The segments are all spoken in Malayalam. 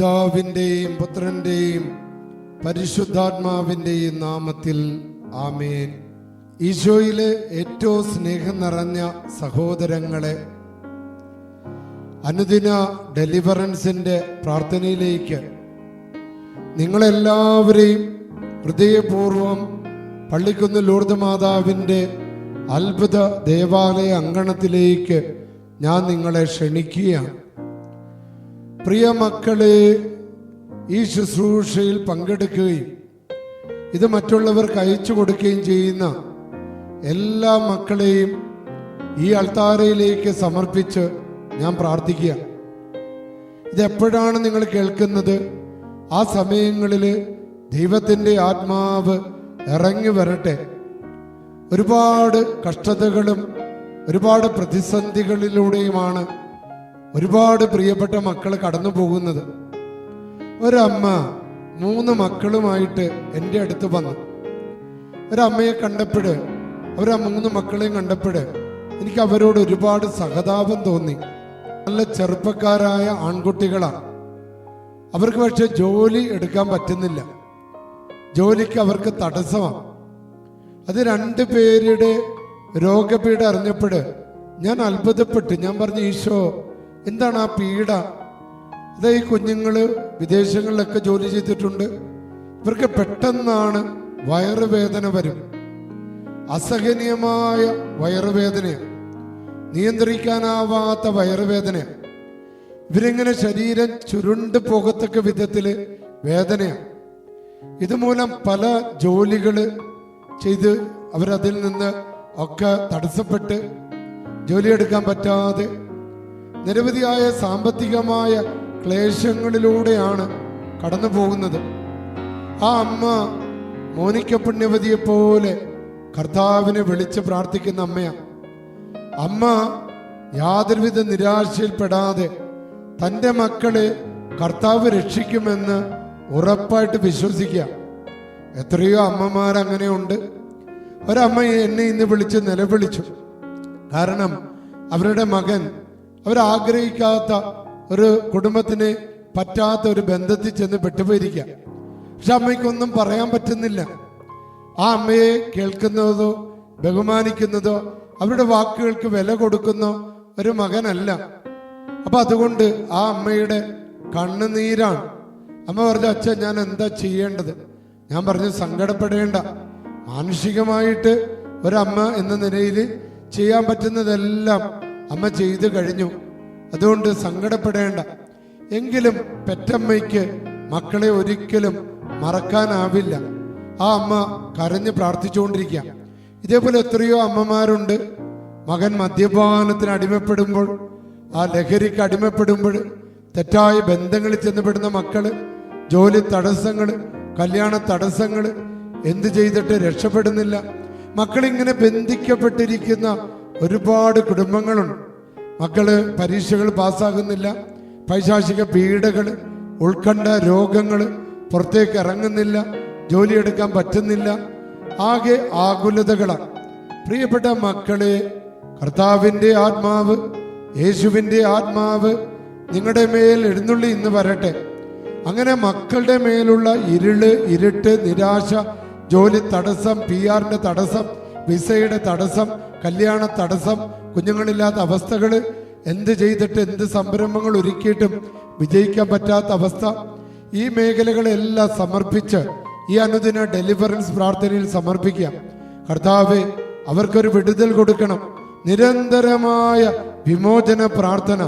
പിതാവിന്റെയും പുത്രന്റെയും പരിശുദ്ധാത്മാവിന്റെയും നാമത്തിൽ ആമേൻ. ഈശോയിലെ ഏറ്റവും സ്നേഹം നിറഞ്ഞ സഹോദരങ്ങളെ അനുദിന ഡെലിവറൻസിന്റെ പ്രാർത്ഥനയിലേക്ക് നിങ്ങളെല്ലാവരെയും ഹൃദയപൂർവം പള്ളിക്കുന്ന് ലൂർദ് മാതാവിന്റെ അത്ഭുത ദേവാലയ അങ്കണത്തിലേക്ക് ഞാൻ നിങ്ങളെ ക്ഷണിക്കുകയാണ്. പ്രിയ മക്കളെ ഈ ശുശ്രൂഷയിൽ പങ്കെടുക്കുകയും ഇത് മറ്റുള്ളവർക്ക് അയച്ചു കൊടുക്കുകയും ചെയ്യുന്ന എല്ലാ മക്കളെയും ഈ അൾത്താരയിലേക്ക് സമർപ്പിച്ച് ഞാൻ പ്രാർത്ഥിക്കുക. ഇതെപ്പോഴാണ് നിങ്ങൾ കേൾക്കുന്നത്? ആ സമയങ്ങളിൽ ദൈവത്തിന്റെ ആത്മാവ് ഇറങ്ങി വരട്ടെ. ഒരുപാട് കഷ്ടതകളും ഒരുപാട് പ്രതിസന്ധികളിലൂടെയുമാണ് ഒരുപാട് പ്രിയപ്പെട്ട മക്കൾ കടന്നു പോകുന്നത്. ഒരമ്മ മൂന്ന് മക്കളുമായിട്ട് എന്റെ അടുത്ത് വന്നു. ഒരമ്മയെ കണ്ടപ്പോഴ് അവരാ മൂന്ന് മക്കളെയും കണ്ടപ്പോഴ് എനിക്ക് അവരോട് ഒരുപാട് സഹതാപം തോന്നി. നല്ല ചെറുപ്പക്കാരായ ആൺകുട്ടികളാണ് അവർക്ക് പക്ഷെ ജോലി എടുക്കാൻ പറ്റുന്നില്ല. ജോലിക്ക് അവർക്ക് തടസ്സമാണ് അത് രണ്ട് പേരുടെ രോഗപീഠ അറിഞ്ഞപ്പോൾ ഞാൻ അത്ഭുതപ്പെട്ടു. ഞാൻ പറഞ്ഞു ഈശോ എന്താണ് ആ പീഡ? ഇതാ ഈ കുഞ്ഞുങ്ങൾ വിദേശങ്ങളിലൊക്കെ ജോലി ചെയ്തിട്ടുണ്ട്. ഇവർക്ക് പെട്ടെന്നാണ് വയറുവേദന വരും. അസഹനീയമായ വയറുവേദന നിയന്ത്രിക്കാനാവാത്ത വയറുവേദന ഇവരിങ്ങനെ ശരീരം ചുരുണ്ട് പോകത്തക്ക വിധത്തിൽ വേദനയാണ് ഇതുമൂലം പല ജോലികൾ ചെയ്ത് അവരതിൽ നിന്ന് ഒക്കെ തടസ്സപ്പെട്ട് ജോലിയെടുക്കാൻ പറ്റാതെ നിരവധിയായ സാമ്പത്തികമായ ക്ലേശങ്ങളിലൂടെയാണ് കടന്നു പോകുന്നത് ആ അമ്മ മോനിക്ക പുണ്യവതിയെ പോലെ കർത്താവിനെ വിളിച്ച് പ്രാർത്ഥിക്കുന്ന അമ്മയാണ് അമ്മ യാതൊരുവിധ നിരാശയിൽപ്പെടാതെ തന്റെ മക്കളെ കർത്താവ് രക്ഷിക്കുമെന്ന് ഉറപ്പായിട്ട് വിശ്വസിക്കുക. എത്രയോ അമ്മമാർ അങ്ങനെയുണ്ട് ഒരമ്മ എന്നെ ഇന്ന് വിളിച്ച് നിലവിളിച്ചു. കാരണം അവരുടെ മകൻ അവരാഗ്രഹിക്കാത്ത ഒരു കുടുംബത്തിന് പറ്റാത്ത ഒരു ബന്ധത്തിൽ ചെന്ന് പെട്ടുപോയിരിക്കുക. പക്ഷെ അമ്മയ്ക്കൊന്നും പറയാൻ പറ്റുന്നില്ല. ആ അമ്മയെ കേൾക്കുന്നതോ ബഹുമാനിക്കുന്നതോ അവരുടെ വാക്കുകൾക്ക് വില കൊടുക്കുന്ന ഒരു മകനല്ല. അപ്പൊ അതുകൊണ്ട് ആ അമ്മയുടെ കണ്ണുനീരാണ്. അമ്മ പറഞ്ഞു അച്ഛൻ ഞാൻ എന്താ ചെയ്യേണ്ടത്? ഞാൻ പറഞ്ഞു സങ്കടപ്പെടേണ്ട. മാനുഷികമായിട്ട് ഒരമ്മ എന്ന നിലയിൽ ചെയ്യാൻ പറ്റുന്നതെല്ലാം അമ്മ ചെയ്തു കഴിഞ്ഞു. അതുകൊണ്ട് സങ്കടപ്പെടേണ്ട. എങ്കിലും പെറ്റമ്മയ്ക്ക് മക്കളെ ഒരിക്കലും മറക്കാനാവില്ല. ആ അമ്മ കരഞ്ഞ് പ്രാർത്ഥിച്ചുകൊണ്ടിരിക്കുക. ഇതേപോലെ എത്രയോ അമ്മമാരുണ്ട്. മകൻ മദ്യപാനത്തിന് അടിമപ്പെടുമ്പോൾ ആ ലഹരിക്ക് അടിമപ്പെടുമ്പോൾ തെറ്റായ ബന്ധങ്ങളിൽ ചെന്നപ്പെടുന്ന മക്കൾ ജോലി തടസ്സങ്ങൾ കല്യാണ തടസ്സങ്ങൾ എന്ത് ചെയ്തിട്ട് രക്ഷപ്പെടുന്നില്ല. മക്കളിങ്ങനെ ബന്ധിക്കപ്പെട്ടിരിക്കുന്ന ഒരുപാട് കുടുംബങ്ങളുണ്ട്. മക്കൾ പരീക്ഷകൾ പാസ്സാകുന്നില്ല. പൈശാചിക പീഡകൾ ഉൾക്കണ്ഠ രോഗങ്ങൾ പുറത്തേക്ക് ഇറങ്ങുന്നില്ല. ജോലിയെടുക്കാൻ പറ്റുന്നില്ല. ആകെ ആകുലതകളാണ്. പ്രിയപ്പെട്ട മക്കളെ കർത്താവിന്റെ ആത്മാവ് യേശുവിന്റെ ആത്മാവ് നിങ്ങളുടെ മേൽ എഴുന്നള്ളി ഇന്ന് വരട്ടെ. അങ്ങനെ മക്കളുടെ മേലുള്ള ഇരുൾ ഇരുട്ട് നിരാശ ജോലി തടസ്സം പി ആറിന്റെ തടസ്സം വിസയുടെ തടസ്സം കല്യാണ തടസ്സം കുഞ്ഞുങ്ങളില്ലാത്ത അവസ്ഥകൾ എന്ത് ചെയ്തിട്ട് എന്ത് സംരംഭങ്ങൾ ഒരുക്കിയിട്ടും വിജയിക്കാൻ പറ്റാത്ത അവസ്ഥ. ഈ മേഖലകളെല്ലാം സമർപ്പിച്ച് ഈ അനുദിന ഡെലിവറൻസ് പ്രാർത്ഥനയിൽ സമർപ്പിക്കാം കർത്താവെ അവർക്കൊരു വിടുതൽ കൊടുക്കണം. നിരന്തരമായ വിമോചന പ്രാർത്ഥന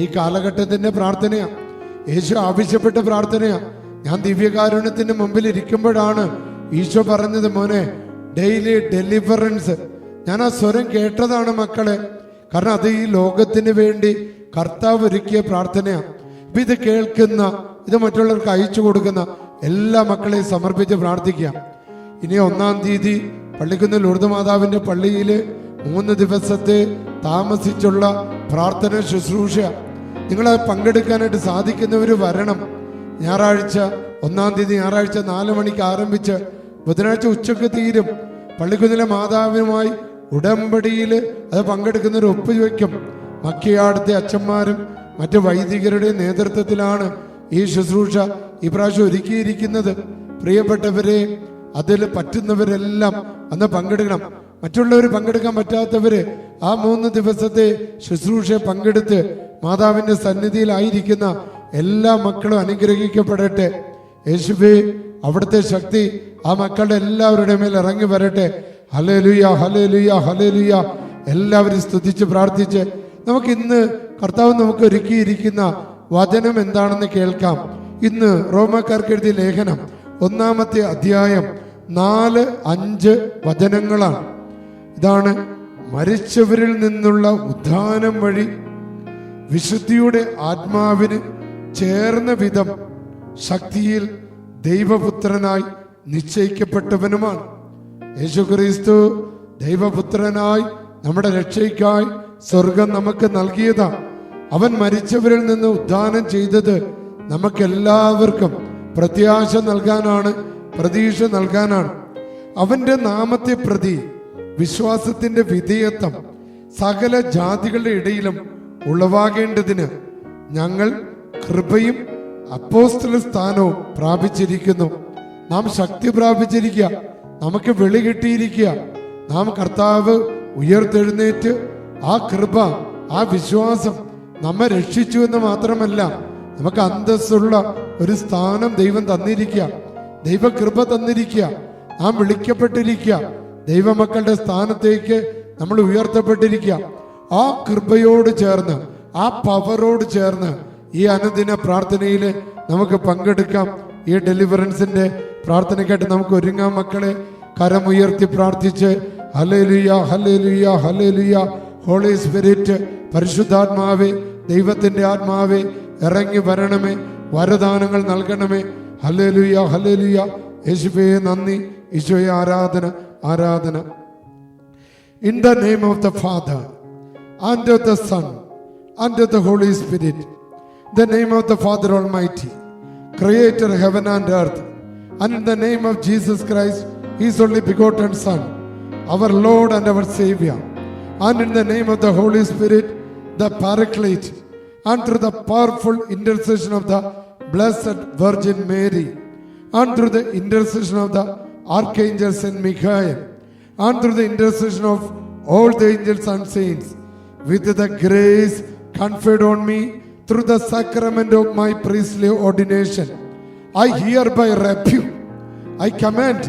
ഈ കാലഘട്ടത്തിന്റെ പ്രാർത്ഥനയാണ് യേശു ആവശ്യപ്പെട്ട പ്രാർത്ഥനയാണ് ഞാൻ ദിവ്യകാരുണ്യത്തിന്റെ മുമ്പിൽ ഇരിക്കുമ്പോഴാണ് ഈശോ പറഞ്ഞത് മോനെ ഡെയിലി ഡെലിവറൻസ് ഞാൻ ആ സ്വരം കേട്ടതാണ് മക്കളെ. കാരണം അത് ഈ ലോകത്തിന് വേണ്ടി കർത്താവ് ഒരുക്കിയ പ്രാർത്ഥനയാണ് ഇപ്പൊ ഇത് കേൾക്കുന്ന ഇത് മറ്റുള്ളവർക്ക് അയച്ചു കൊടുക്കുന്ന എല്ലാ മക്കളെയും സമർപ്പിച്ച് പ്രാർത്ഥിക്കുക ഇനി ഒന്നാം തീയതി പള്ളിക്കുന്ന് ലൂർദ് മാതാവിന്റെ പള്ളിയിൽ മൂന്ന് ദിവസത്തെ താമസിച്ചുള്ള പ്രാർത്ഥന ശുശ്രൂഷ നിങ്ങളെ പങ്കെടുക്കാനായിട്ട് സാധിക്കുന്നവർ വരണം. ഞായറാഴ്ച ഒന്നാം തീയതി ഞായറാഴ്ച നാല് മണിക്ക് ആരംഭിച്ച് ബുധനാഴ്ച ഉച്ചയ്ക്ക് തീരും. പള്ളിക്കുന്നിലെ മാതാവിനുമായി ഉടമ്പടിയിൽ അത് ഒപ്പ് ഒപ്പുവെക്കും. മക്കിയാടത്തെ അച്ഛന്മാരും മറ്റ് വൈദികരുടെ നേതൃത്വത്തിലാണ് ഈ ശുശ്രൂഷ ഈ പ്രാവശ്യം ഒരുക്കിയിരിക്കുന്നത്. പ്രിയപ്പെട്ടവരെ അതിൽ പറ്റുന്നവരെല്ലാം അന്ന് പങ്കെടുക്കണം. മറ്റുള്ളവർ പങ്കെടുക്കാൻ പറ്റാത്തവര് ആ മൂന്ന് ദിവസത്തെ ശുശ്രൂഷ പങ്കെടുത്ത് മാതാവിന്റെ സന്നിധിയിലായിരിക്കുന്ന എല്ലാ മക്കളും അനുഗ്രഹിക്കപ്പെടട്ടെ. യേശുവേ അവിടുത്തെ ശക്തി ആ മക്കളുടെ എല്ലാവരുടെ മേൽ ഇറങ്ങി വരട്ടെ. ഹലേലുയ ഹലേലുയ ഹലേലുയ എല്ലാവരും സ്തുതിച്ച് പ്രാർത്ഥിച്ച് നമുക്ക് ഇന്ന് കർത്താവ് നമുക്ക് ഒരുക്കിയിരിക്കുന്ന വചനം എന്താണെന്ന് കേൾക്കാം. ഇന്ന് റോമക്കാർക്ക് എഴുതിയ ലേഖനം ഒന്നാമത്തെ അധ്യായം നാല് അഞ്ച് വചനങ്ങളാണ്. ഇതാണ് മരിച്ചവരിൽ നിന്നുള്ള ഉദ്ധാനം വഴി വിശുദ്ധിയുടെ ആത്മാവിന് ചേർന്ന വിധം ശക്തിയിൽ ദൈവപുത്രനായി നിശ്ചയിക്കപ്പെട്ടവനുമാണ്. യേശുക്രിസ്തു ദൈവപുത്രനായി നമ്മുടെ രക്ഷയ്ക്കായി സ്വർഗം നമുക്ക് നൽകിയതാ. അവൻ മരിച്ചവരിൽ നിന്ന് ഉദ്ധാനം ചെയ്തത് നമുക്കെല്ലാവർക്കും പ്രത്യാശ നൽകാനാണ് പ്രതീക്ഷ നൽകാനാണ്. അവന്റെ നാമത്തെ പ്രതി വിശ്വാസത്തിന്റെ വിധേയത്വം സകല ജാതികളുടെ ഇടയിലും ഉളവാകേണ്ടതിന് ഞങ്ങൾ കൃപയും അപ്പോസ്തല സ്ഥാനവും പ്രാപിച്ചിരിക്കുന്നു. നാം ശക്തി പ്രാപിച്ചിരിക്കുക. നമുക്ക് വെളി കിട്ടിയിരിക്കുക. നാം കർത്താവ് ഉയർത്തെഴുന്നേറ്റ് ആ കൃപ ആ വിശ്വാസം നമ്മെ രക്ഷിച്ചു എന്ന് മാത്രമല്ല നമുക്ക് അന്തസ്സുള്ള ഒരു സ്ഥാനം ദൈവം തന്നിരിക്കുക. ദൈവകൃപ തന്നിരിക്കുക. നാം വിളിക്കപ്പെട്ടിരിക്കുക. ദൈവമക്കളുടെ സ്ഥാനത്തേക്ക് നമ്മൾ ഉയർത്തപ്പെട്ടിരിക്കുക. ആ കൃപയോട് ചേർന്ന് ആ പവറോട് ചേർന്ന് ഈ അനുദിന പ്രാർത്ഥനയിൽ നമുക്ക് പങ്കെടുക്കാം. ഈ ഡെലിവറൻസിന്റെ പ്രാർത്ഥനയ്ക്കായിട്ട് നമുക്ക് ഒരുങ്ങാം മക്കളെ. കരമുയർത്തി പ്രാർത്ഥിച്ച് hallelujah hallelujah hallelujah holy spirit പരിശുദ്ധാത്മാവേ ദൈവത്തിന്റെ ആത്മാവേ ഇറങ്ങി വരണമേ വരദാനങ്ങൾ നൽകണമേ. ഹലേലുയ ഹലേലുയ യേശുവേ നന്ദി. ഈശോയെ ആരാധന ആരാധന. In the name of the father and of the son and of the holy spirit the name of the Father Almighty, Creator heaven and earth, and in the name of Jesus Christ, His only begotten Son, our Lord and our Savior, and in the name of the Holy Spirit, the Paraclete, and through the powerful intercession of the Blessed Virgin Mary, and through the intercession of the Archangel Saint Michael, and through the intercession of all the angels and saints, with the grace conferred on me through the sacrament of my priestly ordination, I hereby rebuke, I command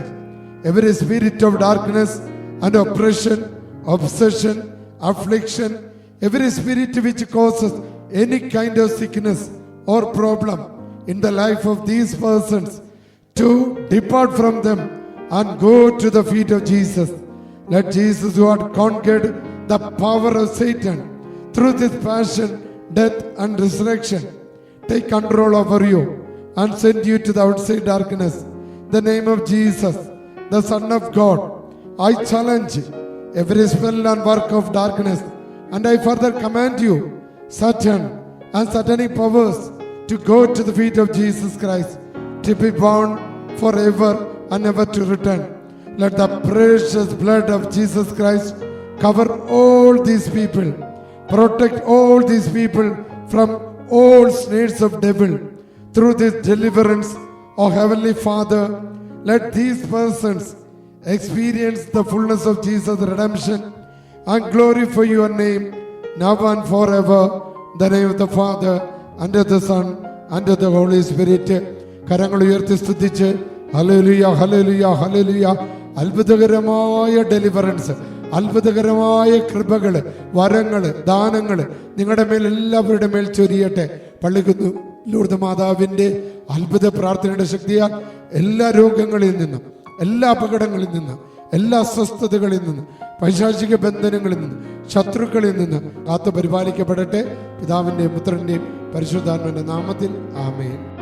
every spirit of darkness and oppression, obsession, affliction, every spirit which causes any kind of sickness or problem in the life of these persons to depart from them and go to the feet of Jesus. Let Jesus, who had conquered the power of Satan through this passion, death, and resurrection, take control over you and send you to the outside darkness. The name of Jesus, the Son of God, I challenge every spell and work of darkness, and I further command you, Satan and satanic powers, to go to the feet of Jesus Christ, to be bound forever and never to return. Let the precious blood of Jesus Christ cover all these people, protect all these people from all snares of devil through this deliverance, O Heavenly Father. Let these persons experience the fullness of Jesus' redemption and glorify your name now and forever. In the name of the Father, and of the Son, and of the Holy Spirit. കരങ്ങൾ ഉയർത്തി സ്തുതിച്ച് ഹലലുയ ഹലലുയ ഹലലുയ അത്ഭുതകരമായ ഡെലിവറൻസ് അത്ഭുതകരമായ കൃപകൾ വരങ്ങൾ ദാനങ്ങൾ നിങ്ങളുടെ മേൽ എല്ലാവരുടെ മേൽ ചൊരിയട്ടെ. പള്ളിക്കുന്നു ലൂർദ് മാതാവിന്റെ അത്ഭുത പ്രാർത്ഥനയുടെ ശക്തിയാൽ എല്ലാ രോഗങ്ങളിൽ നിന്നും എല്ലാ അപകടങ്ങളിൽ നിന്നും എല്ലാ അസ്വസ്ഥതകളിൽ നിന്നും പൈശാചിക ബന്ധനങ്ങളിൽ നിന്നും ശത്രുക്കളിൽ നിന്ന് കാത്തു പരിപാലിക്കപ്പെടട്ടെ. പിതാവിന്റെയും പുത്രന്റെയും പരിശുദ്ധാത്മന്റെ നാമത്തിൽ ആമേൻ.